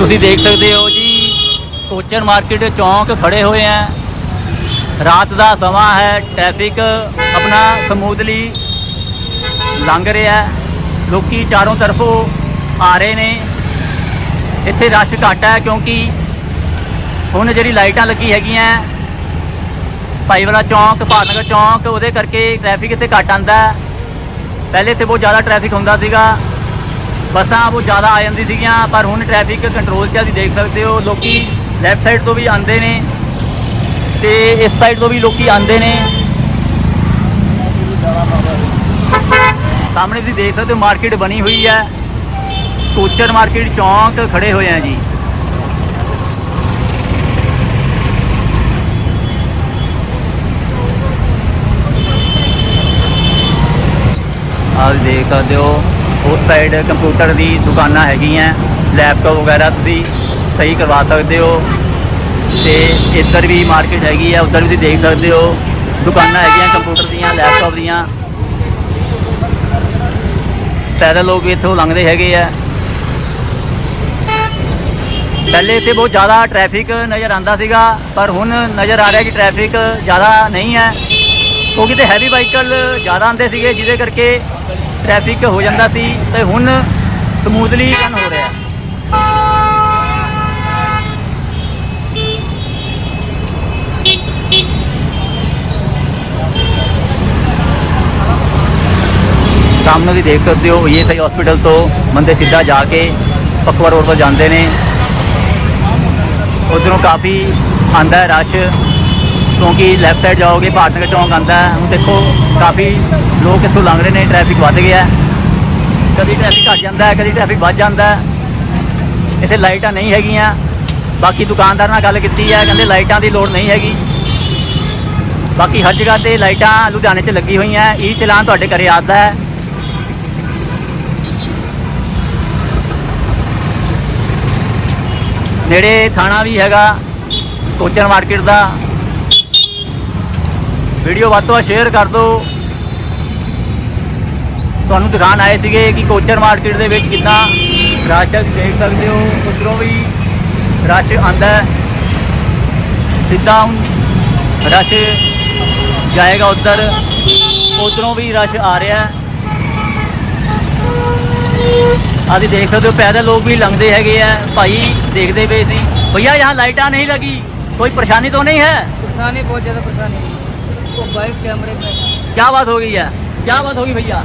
ਤੁਸੀਂ ਦੇਖ ਸਕਦੇ ਹੋ ਜੀ ਕੋਚਰ ਮਾਰਕੀਟ ਚੌਂਕ ਖੜੇ ਹੋਏ ਆ। ਰਾਤ ਦਾ ਸਮਾਂ ਹੈ ਟ੍ਰੈਫਿਕ ਆਪਣਾ ਸਮੂਥਲੀ ਲੰਘ ਰਿਹਾ ਹੈ। ਲੋਕੀ ਚਾਰੋਂ ਤਰਫੋਂ ਆ ਰਹੇ ਨੇ। ਇੱਥੇ ਰਸ਼ ਘੱਟ ਹੈ ਕਿਉਂਕਿ ਹੁਣ ਜਿਹੜੀ ਲਾਈਟਾਂ ਲੱਗੀ ਹੈਗੀਆਂ ਭਾਈ ਵਾਲਾ ਚੌਂਕ ਭਾਰਨਗਰ ਚੌਂਕ, ਉਹਦੇ ਕਰਕੇ ਟ੍ਰੈਫਿਕ ਇੱਥੇ ਘੱਟ ਆਂਦਾ ਪਹਿਲੇ ਇੱਥੇ ਬਹੁਤ ਜ਼ਿਆਦਾ ਟ੍ਰੈਫਿਕ ਹੁੰਦਾ ਸੀਗਾ। ਬੱਸਾਂ ਬਹੁਤ ਜ਼ਿਆਦਾ ਆ ਜਾਂਦੀ ਸੀਗੀਆਂ, ਪਰ ਹੁਣ ਟ੍ਰੈਫਿਕ ਕੰਟਰੋਲ 'ਚ ਅਸੀਂ ਦੇਖ ਸਕਦੇ ਹੋ, ਲੋਕੀ ਲੈਫਟ ਸਾਈਡ ਤੋਂ ਵੀ ਆਉਂਦੇ ਨੇ ਤੇ ਇਸ ਸਾਈਡ ਤੋਂ ਵੀ ਲੋਕੀ ਆਉਂਦੇ ਨੇ। ਸਾਹਮਣੇ ਤੁਸੀਂ ਦੇਖ ਸਕਦੇ ਹੋ ਮਾਰਕੀਟ ਬਣੀ ਹੋਈ ਹੈ। ਕੋਚਰ ਮਾਰਕੀਟ ਚੌਂਕ ਖੜੇ ਹੋਏ ਆ ਜੀ। ਆਹ ਦੇਖ ਸਕਦੇ ਹੋ ਉਸ ਸਾਈਡ ਕੰਪਿਊਟਰ ਦੀ ਦੁਕਾਨਾਂ ਹੈਗੀਆਂ ਲੈਪਟਾਪ ਵਗੈਰਾ ਤੁਸੀਂ ਸਹੀ ਕਰਵਾ ਸਕਦੇ ਹੋ ਤੇ ਇੱਧਰ ਵੀ ਮਾਰਕੀਟ ਹੈਗੀ ਆ, ਉੱਧਰ ਵੀ ਤੁਸੀਂ ਦੇਖ ਸਕਦੇ ਹੋ, ਦੁਕਾਨਾਂ ਹੈਗੀਆਂ ਕੰਪਿਊਟਰ ਦੀਆਂ ਲੈਪਟਾਪ ਦੀਆਂ। ਪੈਦਲ ਲੋਕ ਵੀ ਇੱਥੋਂ ਲੰਘਦੇ ਹੈਗੇ ਆ। ਪਹਿਲੇ ਇੱਥੇ ਬਹੁਤ ਜ਼ਿਆਦਾ ਟ੍ਰੈਫਿਕ ਨਜ਼ਰ ਆਂਦਾ ਸੀਗਾ, ਪਰ ਹੁਣ ਨਜ਼ਰ ਆ ਰਿਹਾ ਕਿ ਟ੍ਰੈਫਿਕ ਜ਼ਿਆਦਾ ਨਹੀਂ ਹੈ। ਕਿਉਂਕਿ ਤੇ ਹੈਵੀ ਵਾਹੀਕਲ ਜ਼ਿਆਦਾ ਆਉਂਦੇ ਸੀਗੇ, ਜਿਹਦੇ ਕਰਕੇ ਟ੍ਰੈਫਿਕ ਹੋ ਜਾਂਦਾ ਸੀ ਤੇ ਹੁਣ ਸਮੂਥਲੀ ਰਨ ਹੋ ਰਿਹਾ ਸਾਹਮਣੇ ਵੀ ਦੇਖ ਸਕਦੇ ਹੋ, ਇਹ ਸਹੀ ਹਸਪੀਟਲ ਤੋਂ ਬੰਦੇ ਸਿੱਧਾ ਜਾ ਕੇ ਪਕਵਾ ਰੋਡ ਤੋਂ ਜਾਂਦੇ ਨੇ। ਉਧਰੋਂ ਕਾਫੀ ਆਂਦਾ ਹੈ ਰਸ਼। ਕਿਉਂਕਿ ਲੈਫਟ ਸਾਈਡ ਜਾਓਗੇ ਭਾਰਤਨਗਰ ਚੌਂਕ ਆਂਦਾ ਹੁਣ ਦੇਖੋ, ਕਾਫੀ ਲੋਕ ਇੱਥੋਂ ਲੰਘ ਰਹੇ ਨੇ ਟ੍ਰੈਫਿਕ ਵੱਧ ਗਿਆ ਕਦੀ ਟ੍ਰੈਫਿਕ ਘਟ ਜਾਂਦਾ ਹੈ, ਕਦੀ ਟ੍ਰੈਫਿਕ ਵੱਧ ਜਾਂਦਾ ਹੈ। ਇੱਥੇ ਲਾਈਟਾਂ ਨਹੀਂ ਹੈਗੀਆਂ। ਬਾਕੀ ਦੁਕਾਨਦਾਰ ਨਾਲ ਗੱਲ ਕੀਤੀ ਹੈ, ਕਹਿੰਦੇ ਲਾਈਟਾਂ ਦੀ ਲੋੜ ਨਹੀਂ ਹੈਗੀ। ਬਾਕੀ ਹਰ ਜਗ੍ਹਾ ਤੇ ਲਾਈਟਾਂ ਲੁਧਿਆਣੇ 'ਚ ਲੱਗੀ ਹੋਈਆਂ ਇਹ ਚਲਾਨ ਤੁਹਾਡੇ ਘਰੇ ਆਦਾ ਹੈ। ਨੇੜੇ ਥਾਣਾ ਵੀ ਹੈਗਾ ਕੋਚਰ ਮਾਰਕੀਟ ਦਾ। ਵੀਡੀਓ ਵੱਧ ਤੋਂ ਵੱਧ ਸ਼ੇਅਰ ਕਰ ਦਿਓ। ਤੁਹਾਨੂੰ ਦਿਖਾਣ ਆਏ ਸੀਗੇ ਕਿ ਕੋਚਰ ਮਾਰਕੀਟ ਦੇ ਵਿੱਚ ਕਿੰਨਾ ਰਾਸ਼ਕ ਦੇਖ ਸਕਦੇ ਹੋ। ਉਧਰੋਂ ਵੀ ਰਸ਼ ਆਂਦਾ ਸਿੱਧਾ ਰਸ਼ ਜਾਏਗਾ ਉੱਧਰ। ਉਧਰੋਂ ਵੀ ਰਸ਼ ਆ ਰਿਹਾ ਆਦੀ ਦੇਖ ਸਕਦੇ ਹੋ, ਪੈਦਲ ਲੋਕ ਵੀ ਲੰਘਦੇ ਹੈਗੇ ਆ। ਭਾਈ ਦੇਖਦੇ ਪਏ ਸੀ। ਭਈਆ ਯਹਾਂ ਲਾਈਟਾਂ ਨਹੀਂ ਲੱਗੀ। ਕੋਈ ਪਰੇਸ਼ਾਨੀ ਤਾਂ ਨਹੀਂ ਹੈ? ਪਰੇਸ਼ਾਨੀ ਬਹੁਤ ਜ਼ਿਆਦਾ ਪਰੇਸ਼ਾਨੀ। वो बाइक कैमरे में क्या बात हो गई है क्या बात होगी भैया